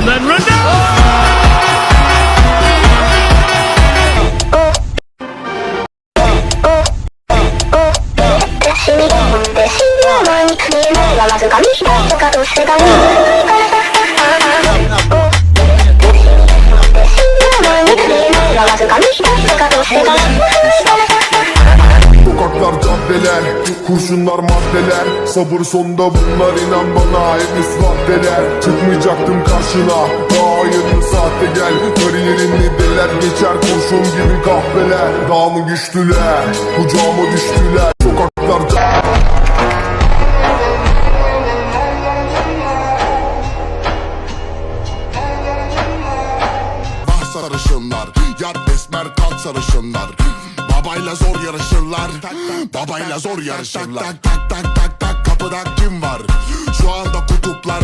And then Rendell! 私に本で死ぬ前に首前がまず髪開くか薄髪 Kurşunlar maddeler. Sabır sonda bunlar inan bana Hepimiz maddeler Çıkmayacaktım karşına Hayırlı saatte gel. Kariyerini deler Geçer kurşun gibi kahveler. Daha mı güçlüler? Kucağıma düştüler. Sokaklar caddeler Bah sarışınlar Yat esmer kalk sarışınlar Babayla zor yarışırlar Babayla zor yarışırlar Tak tak tak tak tak kapıda kim var Şu anda kutuplardayım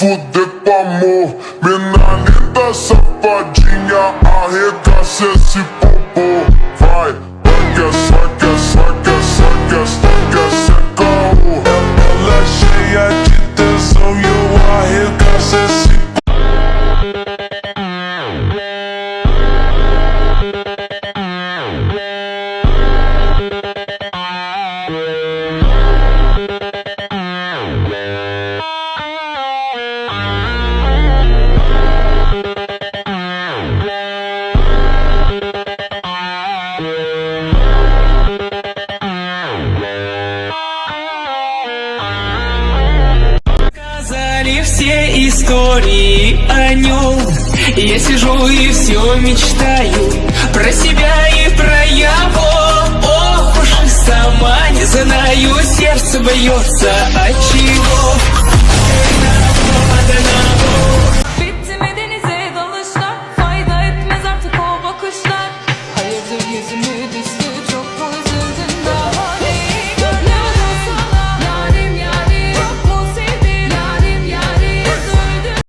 fuder com amor. Menina linda, safadinha, arregaça esse popô. Истории о нем Я сижу и все мечтаю Про себя и про его. Ох уж и сама не знаю Сердце бьется от